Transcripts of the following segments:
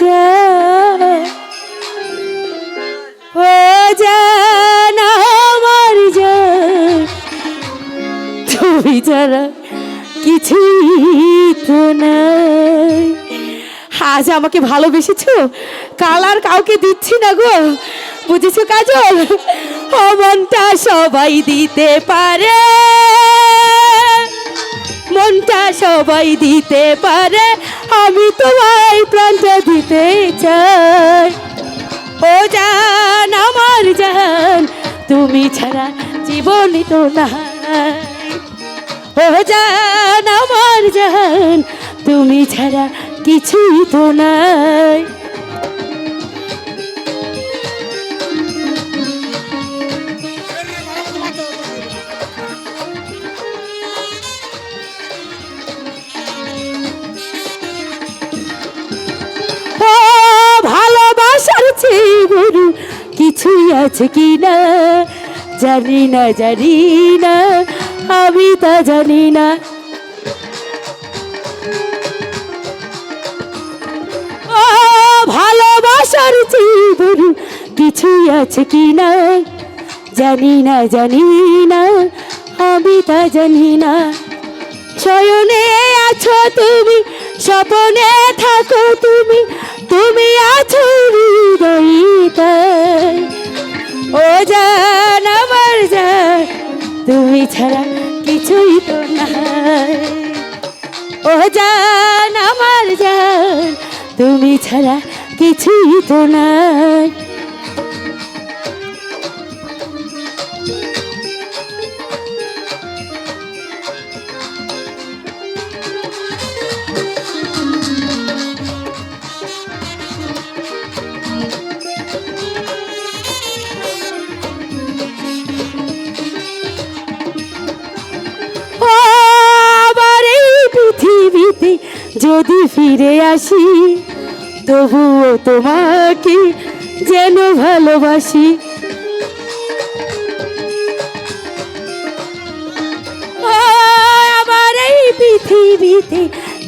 চায় ও জান আমার জান তুমি যারা কিছুই তো আজ আমাকে ভালোবেসেছো? কাল আর কাউকে দিচ্ছি না গো। বুঝেছ কাজল? ও মনটা সবাই দিতে পারে। মনটা সবাই দিতে পারে, আমি তোমায় প্রাণটা দিতে চাই। ও জান, আমার জান, তুমি ছাড়া জীবনই তো নাই। ও জান, আমার জান, তুমি ছাড়া কিছুই তো নাই। বড় কিছুই আছে কি না জানি না জানি না, আমি তা জানি না। ভালোবাসার চেয়ে কিছুই আছে কি না জানি না জানি না, আমি তা জানি না। শয়নে আছো তুমি, স্বপনে থাকো তুমি তুমি আছো ছাড়া কিছুই তো নাই। ও জান আমার জান তুমি ছাড়া কিছুই তো নাই। যদি ফিরে আসি, তবুও তোমাকে যেন ভালোবাসি। ও আবার এই পৃথিবীতে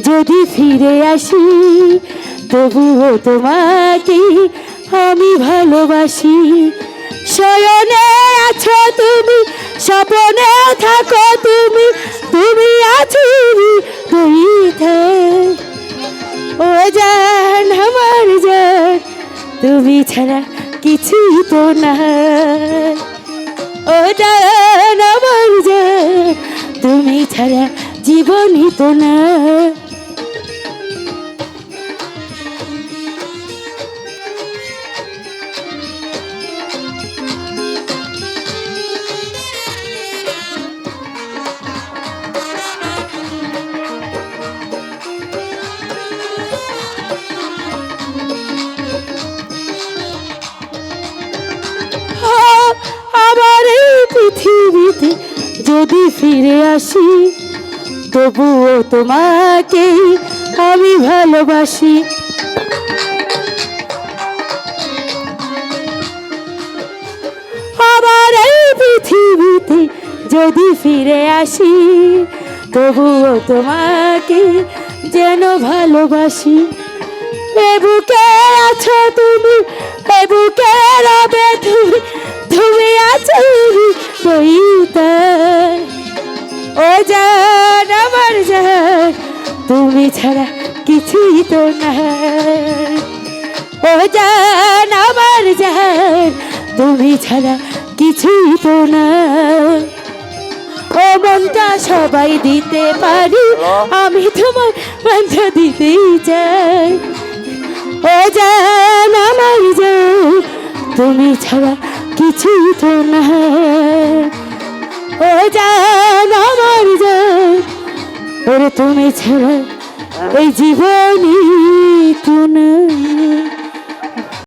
যদি ফিরে আসি, তবুও তোমাকে আমি ভালোবাসি। শয়নে আছো তুমি, স্বপনে থাকো তুমি কিছুই তো না। ও জান জান তুমি ছাড়া জীবনই তো না। পৃথিবীতে যদি ফিরে আসি, তবুও তোমাকে আমি ভালোবাসি। আবার এই পৃথিবীতে যদি ফিরে আসি, তবুও তোমাকে যেন ভালোবাসি। এ বুকে আছো তুমি, এ বুকে তুমি ছাড়া কিছুই তো নাই। ও জান, আমার জান, তুমি ছাড়া কিছুই তো না ও মনটা সবাই দিতে পারি, আমি তোমার মনটা দিতেই চাই। ও জান, আমার জান, তুমি ছাড়া কিছুই তো না ও জান, আমার জান, ওরে তুমি ছাড়া এই জীবনী তুনা